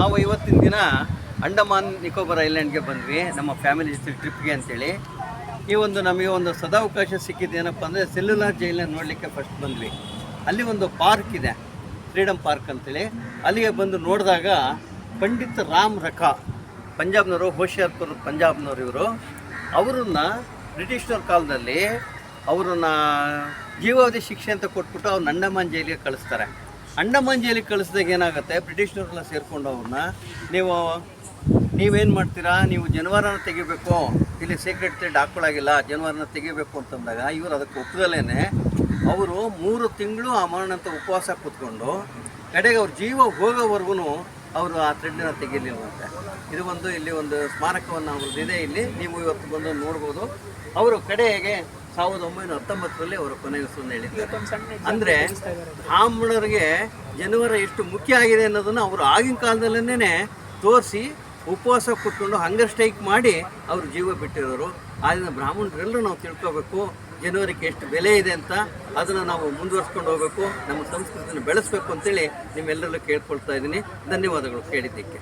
ನಾವು ಇವತ್ತಿನ ದಿನ ಅಂಡಮಾನ್ ನಿಕೋಬಾರ್ ಐಲ್ಯಾಂಡ್ಗೆ ಬಂದ್ವಿ. ನಮ್ಮ ಫ್ಯಾಮಿಲಿ ಜೊತೆ ಟ್ರಿಪ್ಗೆ ಅಂತೇಳಿ. ಈ ಒಂದು ನಮಗೆ ಒಂದು ಸದಾವಕಾಶ ಸಿಕ್ಕಿದ್ದು ಏನಪ್ಪ ಅಂದರೆ ಸೆಲ್ಯುಲಾರ್ ಜೈಲನ್ನು ನೋಡಲಿಕ್ಕೆ ಫಸ್ಟ್ ಬಂದ್ವಿ. ಅಲ್ಲಿ ಒಂದು ಪಾರ್ಕ್ ಇದೆ ಫ್ರೀಡಮ್ ಪಾರ್ಕ್ ಅಂತೇಳಿ. ಅಲ್ಲಿಗೆ ಬಂದು ನೋಡಿದಾಗ ಪಂಡಿತ್ ರಾಮ್ ರಖಾ, ಪಂಜಾಬ್ನವರು, ಹೋಶಿಯಾರ್ಪುರ್ ಪಂಜಾಬ್ನವರು ಇವರು. ಅವರನ್ನ ಬ್ರಿಟಿಷ್ನವ್ರ ಕಾಲದಲ್ಲಿ ಅವರನ್ನ ಜೀವಾವಧಿ ಶಿಕ್ಷೆ ಅಂತ ಕೊಟ್ಬಿಟ್ಟು ಅವ್ರನ್ನ ಅಂಡಮಾನ್ ಜೈಲಿಗೆ ಕಳಿಸ್ತಾರೆ. ಅಂಡಮಾನ್ ಜೈಲಿಗೆ ಕಳಿಸಿದಾಗ ಏನಾಗುತ್ತೆ? ಬ್ರಿಟಿಷ್ನವ್ರೆಲ್ಲ ಸೇರಿಕೊಂಡು ಅವ್ರನ್ನ, ನೀವು, ನೀವೇನು ಮಾಡ್ತೀರಾ? ನೀವು ಜನವಾರನ ತೆಗಿಬೇಕು. ಇಲ್ಲಿ ಸೀಕ್ರೆಟ್ ಟ್ರೇಡ್ ಹಾಕ್ಕೊಳಾಗಿಲ್ಲ ಜನವಾರನ ತೆಗಿಬೇಕು ಅಂತಂದಾಗ ಇವರು ಅದಕ್ಕೆ ಒಪ್ಪದಲ್ಲೇ ಅವರು ಮೂರು ತಿಂಗಳು ಆ ಮರಣಂತ ಉಪವಾಸ ಕೂತ್ಕೊಂಡು, ಕಡೆಗೆ ಅವ್ರ ಜೀವ ಹೋಗೋವರೆಗೂ ಅವರು ಆ ಥ್ರೆಡ್ನ ತೆಗಿಲಿಲ್ವಂತೆ ಇದು ಒಂದು ಇಲ್ಲಿ ಒಂದು ಸ್ಮಾರಕವನ್ನು ಅವ್ರದ್ದು ಇದೆ ಇಲ್ಲಿ ನೀವು ಇವತ್ತು ಬಂದು ನೋಡ್ಬೋದು. ಅವರು ಕಡೆಗೆ ಸಾವಿರದ ಒಂಬೈನೂರ ಹತ್ತೊಂಬತ್ತರಲ್ಲಿ ಅವರ ಕೊನೆಯುಸನ್ನು ಹೇಳಿದ್ದಾರೆ. ಅಂದರೆ ಬ್ರಾಹ್ಮಣರಿಗೆ ಜನವರ ಎಷ್ಟು ಮುಖ್ಯ ಆಗಿದೆ ಅನ್ನೋದನ್ನು ಅವರು ಆಗಿನ ಕಾಲದಲ್ಲೇ ತೋರಿಸಿ ಉಪವಾಸ ಕೊಟ್ಕೊಂಡು ಹಂಗರ್ ಸ್ಟ್ರೈಕ್ ಮಾಡಿ ಅವರು ಜೀವ ಬಿಟ್ಟಿರೋರು. ಆದ್ದರಿಂದ ಬ್ರಾಹ್ಮಣರೆಲ್ಲರೂ ನಾವು ತಿಳ್ಕೋಬೇಕು ಜನವರಿಗೆ ಎಷ್ಟು ಬೆಲೆ ಇದೆ ಅಂತ ಅದನ್ನು ನಾವು ಮುಂದುವರ್ಸ್ಕೊಂಡು ಹೋಗಬೇಕು ನಮ್ಮ ಸಂಸ್ಕೃತಿನ ಬೆಳೆಸಬೇಕು ಅಂತೇಳಿ ನಿಮ್ಮೆಲ್ಲರಲ್ಲೂ ಕೇಳ್ಕೊಳ್ತಾ ಇದ್ದೀನಿ. ಧನ್ಯವಾದಗಳು ಕೇಳಿದ್ದಕ್ಕೆ.